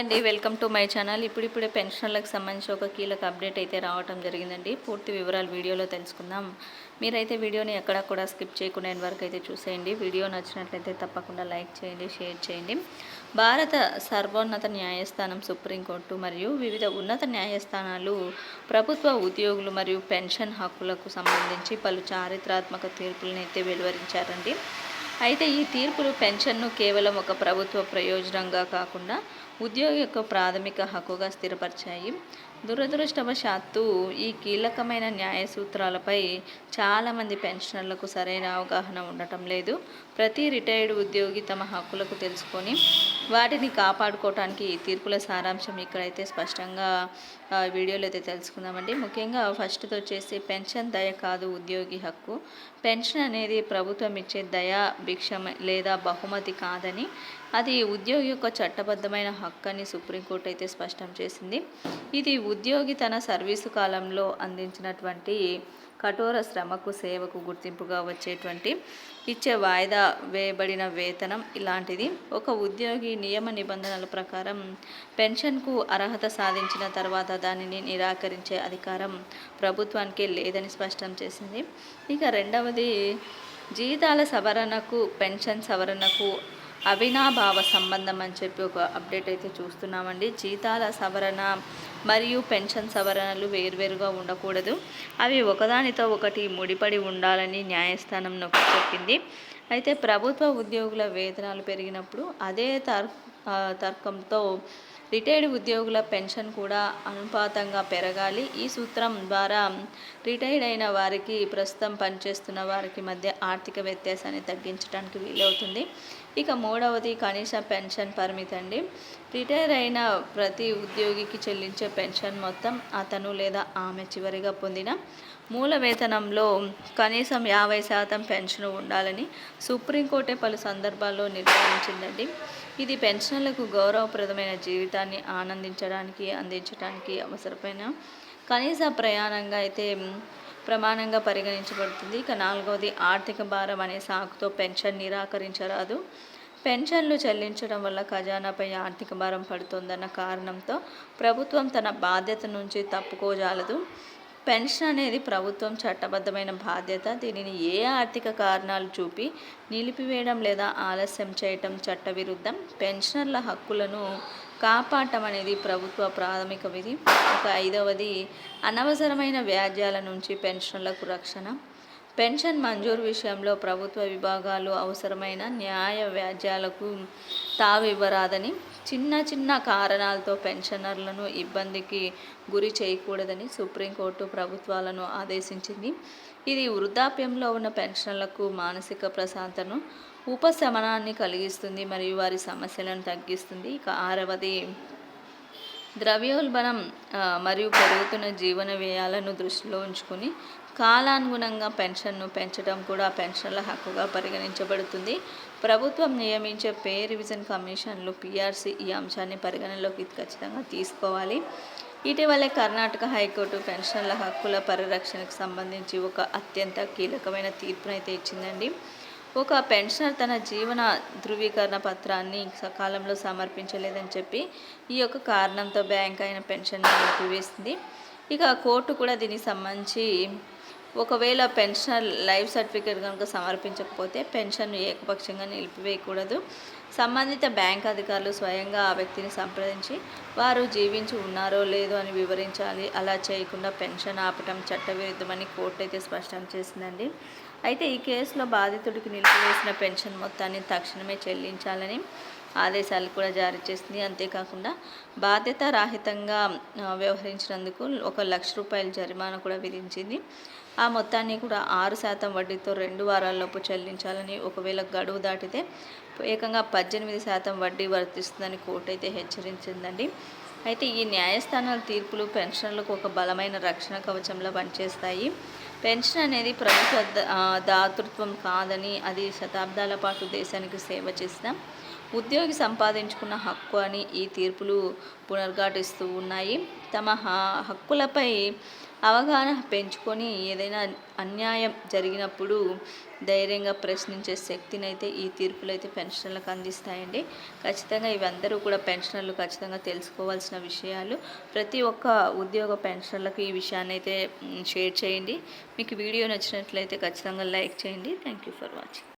అండి welcome to my channel. ఇప్పుడిప్పుడే పెన్షన్లకు సంబంధించి ఒక కీలక అప్డేట్ అయితే రావడం జరిగిందండి. పూర్తి వివరాలు వీడియోలో తెలుసుకుందాం. మీరైతే వీడియోని ఎక్కడా కూడా స్కిప్ చేయకుండా ఎన్ని వరకు అయితే చూసేయండి. వీడియో నచ్చినట్లయితే తప్పకుండా లైక్ చేయండి షేర్ చేయండి. భారత సర్వోన్నత న్యాయస్థానం సుప్రీంకోర్టు మరియు వివిధ ఉన్నత న్యాయస్థానాలు ప్రభుత్వ ఉద్యోగులు మరియు పెన్షన్ హక్కులకు సంబంధించి పలు చారిత్రాత్మక తీర్పులను అయితే వెలువరించారండి. అయితే ఈ తీర్పులు పెన్షన్ను కేవలం ఒక ప్రభుత్వ ప్రయోజనంగా కాకుండా ఉద్యోగి యొక్క ప్రాథమిక హక్కుగా స్థిరపరిచాయి. దురదృష్టవశాత్తు ఈ కీలకమైన న్యాయ సూత్రాలపై చాలామంది పెన్షనర్లకు సరైన అవగాహన ఉండటం లేదు. ప్రతి రిటైర్డ్ ఉద్యోగి తమ హక్కులకు తెలుసుకొని వాటిని కాపాడుకోవటానికి ఈ తీర్పుల సారాంశం ఇక్కడైతే స్పష్టంగా వీడియోలో అయితే తెలుసుకుందామండి. ముఖ్యంగా ఫస్ట్తో వచ్చేసి పెన్షన్ దయ కాదు ఉద్యోగి హక్కు. పెన్షన్ అనేది ప్రభుత్వం ఇచ్చే దయా భిక్షం లేదా బహుమతి కాదని అది ఉద్యోగి యొక్క చట్టబద్ధమైన హక్కు అని సుప్రీంకోర్టు అయితే స్పష్టం చేసింది. ఇది ఉద్యోగి తన సర్వీసు కాలంలో అందించినటువంటి కఠోర శ్రమకు సేవకు గుర్తింపుగా వచ్చేటువంటి ఇచ్చే వాయిదా వేయబడిన వేతనం ఇలాంటిది. ఒక ఉద్యోగి నియమ నిబంధనల ప్రకారం పెన్షన్కు అర్హత సాధించిన తర్వాత దానిని నిరాకరించే అధికారం ప్రభుత్వానికి లేదని స్పష్టం చేసింది. ఇక రెండవది జీతాల సవరణకు పెన్షన్ సవరణకు అవినాభావ సంబంధం అని చెప్పి ఒక అప్డేట్ అయితే చూస్తున్నామండి. జీతాల సవరణ మరియు పెన్షన్ సవరణలు వేర్వేరుగా ఉండకూడదు. అవి ఒకదానితో ఒకటి ముడిపడి ఉండాలని న్యాయస్థానం నొక్కి చెప్పింది. అయితే ప్రభుత్వ ఉద్యోగుల వేతనాలు పెరిగినప్పుడు అదే తర్ తర్కంతో రిటైర్డ్ ఉద్యోగుల పెన్షన్ కూడా అనుపాతంగా పెరగాలి. ఈ సూత్రం ద్వారా రిటైర్డ్ అయిన వారికి ప్రస్తుతం పనిచేస్తున్న వారికి మధ్య ఆర్థిక వ్యత్యాసాన్ని తగ్గించడానికి వీలవుతుంది. ఇక మూడవది కనీస పెన్షన్ పరిమితి అండి. రిటైర్ అయిన ప్రతి ఉద్యోగికి చెల్లించే పెన్షన్ మొత్తం అతను లేదా ఆమె చివరిగా పొందిన మూల వేతనంలో కనీసం యాభై శాతం పెన్షన్ ఉండాలని సుప్రీంకోర్టే పలు సందర్భాల్లో నిర్ధారించిందండి. ఇది పెన్షన్లకు గౌరవప్రదమైన జీవితాన్ని ఆనందించడానికి అందించడానికి అవసరమైన కనీస ప్రయాణంగా అయితే ప్రమాణంగా పరిగణించబడుతుంది. ఇక నాలుగవది ఆర్థిక భారం అనే సాకుతో పెన్షన్ నిరాకరించరాదు. పెన్షన్లు చెల్లించడం వల్ల ఖజానాపై ఆర్థిక భారం పడుతుందన్న కారణంతో ప్రభుత్వం తన బాధ్యత నుంచి తప్పుకోజాలదు. పెన్షన్ అనేది ప్రభుత్వం చట్టబద్ధమైన బాధ్యత. దీనిని ఏ ఆర్థిక కారణాలు చూపి నిలిపివేయడం లేదా ఆలస్యం చేయటం చట్టవిరుద్ధం? పెన్షనర్ల హక్కులను కాపాడటం అనేది ప్రభుత్వ ప్రాథమిక విధి. ఒక ఐదవది అనవసరమైన వ్యాజ్యాల నుంచి పెన్షన్లకు రక్షణ. పెన్షన్ మంజూరు విషయంలో ప్రభుత్వ విభాగాలు అవసరమైన న్యాయ వ్యాజ్యాలకు తావివ్వరాదని చిన్న చిన్న కారణాలతో పెన్షనర్లను ఇబ్బందికి గురి చేయకూడదని సుప్రీంకోర్టు ప్రభుత్వాలను ఆదేశించింది. ఇది వృద్ధాప్యంలో ఉన్న పెన్షన్లకు మానసిక ప్రశాంతను ఉపశమనాన్ని కలిగిస్తుంది మరియు వారి సమస్యలను తగ్గిస్తుంది. ఇక ఆరవది ద్రవ్యోల్బణం మరియు పెరుగుతున్న జీవన వ్యయాలను దృష్టిలో ఉంచుకుని కాలానుగుణంగా పెన్షన్ను పెంచడం కూడా పెన్షన్ల హక్కుగా పరిగణించబడుతుంది. ప్రభుత్వం నియమించే పే రివిజన్ కమిషన్లు పిఆర్సీ ఈ అంశాన్ని పరిగణనలోకి ఖచ్చితంగా తీసుకోవాలి. ఇటీవలే కర్ణాటక హైకోర్టు పెన్షన్ల హక్కుల పరిరక్షణకు సంబంధించి ఒక అత్యంత కీలకమైన తీర్పునైతే ఇచ్చిందండి. ఒక పెన్షనర్ తన జీవన ధృవీకరణ పత్రాన్ని సకాలంలో సమర్పించలేదని చెప్పి ఈ యొక్క కారణంతో బ్యాంక్ అయిన పెన్షన్ నిలిపివేసింది. ఇక కోర్టు కూడా దీనికి సంబంధించి ఒకవేళ పెన్షనర్ లైఫ్ సర్టిఫికేట్ కనుక సమర్పించకపోతే పెన్షన్ ఏకపక్షంగా నిలిపివేయకూడదు. సంబంధిత బ్యాంక్ అధికారులు స్వయంగా ఆ వ్యక్తిని సంప్రదించి వారు జీవించి ఉన్నారో లేదో అని వివరించాలి. అలా చేయకుండా పెన్షన్ ఆపటం చట్టవిరుద్ధమని కోర్టు అయితే స్పష్టం చేసిందండి. అయితే ఈ కేసులో బాధితుడికి నిలిపివేసిన పెన్షన్ మొత్తాన్ని తక్షణమే చెల్లించాలని ఆదేశాలు కూడా జారీ చేసింది. అంతేకాకుండా బాధ్యత రాహితంగా వ్యవహరించినందుకు ఒక లక్ష రూపాయల జరిమానా కూడా విధించింది. ఆ మొత్తాన్ని కూడా ఆరు శాతం వడ్డీతో రెండు వారాల్లోపు చెల్లించాలని ఒకవేళ గడువు దాటితే ఏకంగా పద్దెనిమిది శాతం వడ్డీ వర్తిస్తుందని కోర్టు అయితే హెచ్చరించిందండి. అయితే ఈ న్యాయస్థానాల తీర్పులు పెన్షన్లకు ఒక బలమైన రక్షణ కవచంలా పనిచేస్తాయి. పెన్షన్ అనేది ప్రభుత్వ దాతృత్వం కాదని అది శతాబ్దాల పాటు దేశానికి సేవ చేసిన ఉద్యోగి సంపాదించుకున్న హక్కు అని ఈ తీర్పులు పునర్ఘాటిస్తూ ఉన్నాయి. తమ హ- హక్కులపై అవగాహన పెంచుకొని ఏదైనా అన్యాయం జరిగినప్పుడు ధైర్యంగా ప్రశ్నించే శక్తిని అయితే ఈ తీర్పులు అయితే పెన్షన్లకు అందిస్తాయండి. ఖచ్చితంగా ఇవందరూ కూడా పెన్షనర్లు ఖచ్చితంగా తెలుసుకోవాల్సిన విషయాలు. ప్రతి ఒక్క ఉద్యోగ పెన్షన్లకు ఈ విషయాన్ని అయితే షేర్ చేయండి. మీకు వీడియో నచ్చినట్లయితే ఖచ్చితంగా లైక్ చేయండి. Thank you for watching.